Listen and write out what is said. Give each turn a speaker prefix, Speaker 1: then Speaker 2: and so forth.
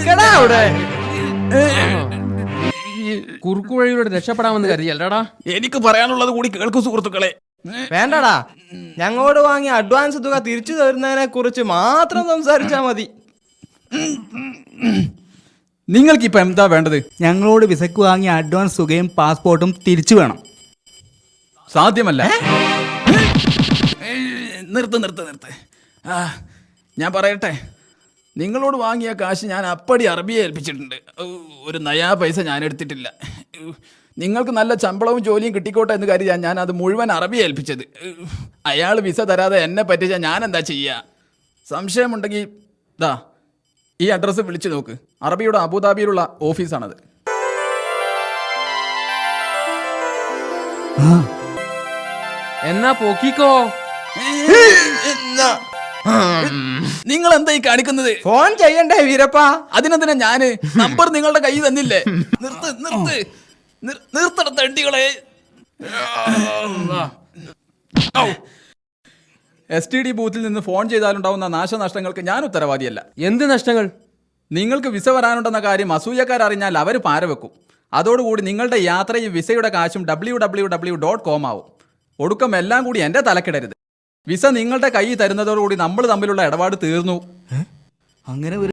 Speaker 1: നിക്കടാ അവിടെ.
Speaker 2: കുറുക്കു വഴിയിലൂടെ രക്ഷപ്പെടാമെന്ന് കരുതിയല്ലടാ.
Speaker 3: എനിക്ക് പറയാനുള്ളത് കൂടി കേൾക്കൂ സുഹൃത്തുക്കളെ.
Speaker 1: വേണ്ടടാ. ഞങ്ങളോട് വാങ്ങിയ അഡ്വാൻസ് തുക തിരിച്ചു തരുന്നതിനെ കുറിച്ച് മാത്രം സംസാരിച്ചാ മതി.
Speaker 3: നിങ്ങൾക്ക് ഇപ്പൊ എന്താ വേണ്ടത്?
Speaker 4: ഞങ്ങളോട് വിസക്ക് വാങ്ങിയ അഡ്വാൻസ് തുകയും പാസ്പോർട്ടും തിരിച്ചു വേണം.
Speaker 3: സാധ്യമല്ല. നിർത്ത് നിർത്ത് നിർത്ത്. ആ ഞാൻ പറയട്ടെ. നിങ്ങളോട് വാങ്ങിയ കാശ് ഞാൻ അപ്പടി അറബിയെ ഏൽപ്പിച്ചിട്ടുണ്ട്. ഒരു നയാ പൈസ ഞാൻ എടുത്തിട്ടില്ല. നിങ്ങൾക്ക് നല്ല ശമ്പളവും ജോലിയും കിട്ടിക്കോട്ടെ എന്ന് കരുതിയാൽ ഞാൻ അത് മുഴുവൻ അറബിയെ ഏൽപ്പിച്ചത്. അയാൾ വിസ തരാതെ എന്നെ പറ്റിച്ചാൽ ഞാൻ എന്താ ചെയ്യുക സംശയമുണ്ടെങ്കിൽ ദാ ഈ അഡ്രസ്സ് വിളിച്ചു നോക്ക്. അറബിയുടെ അബുദാബിയിലുള്ള ഓഫീസാണത്.
Speaker 2: എന്നാ പൊക്കിക്കോ.
Speaker 3: നിങ്ങൾ എന്താ ഈ കാണിക്കുന്നത്?
Speaker 1: ഫോൺ ചെയ്യണ്ടേ വീരപ്പ?
Speaker 3: അതിനെന്തിനാ ഞാൻ? നമ്പർ നിങ്ങളുടെ കയ്യിൽ തന്നില്ലേ? നിർത്ത് നിർത്ത്. നിർ- നിർത്തട തണ്ടികളെ. എസ് ടി ഡി ബൂത്തിൽ നിന്ന് ഫോൺ ചെയ്താലുണ്ടാവുന്ന നാശനഷ്ടങ്ങൾക്ക് ഞാൻ ഉത്തരവാദിയല്ല.
Speaker 2: എന്ത് നഷ്ടങ്ങൾ?
Speaker 3: നിങ്ങൾക്ക് വിസ വരാനുണ്ടെന്ന കാര്യം അസൂയക്കാർ അറിഞ്ഞാൽ അവർ പാരവെക്കും. അതോടുകൂടി നിങ്ങളുടെ യാത്രയും വിസയുടെ കാശും W W W dot com ആവും. ഒടുക്കം എല്ലാം കൂടി എന്റെ തലക്കിടരുത്. വിസ നിങ്ങളുടെ കൈ തരുന്നതോടുകൂടി നമ്മൾ തമ്മിലുള്ള ഇടപാട് തീർന്നു.
Speaker 4: അങ്ങനെ ഒരു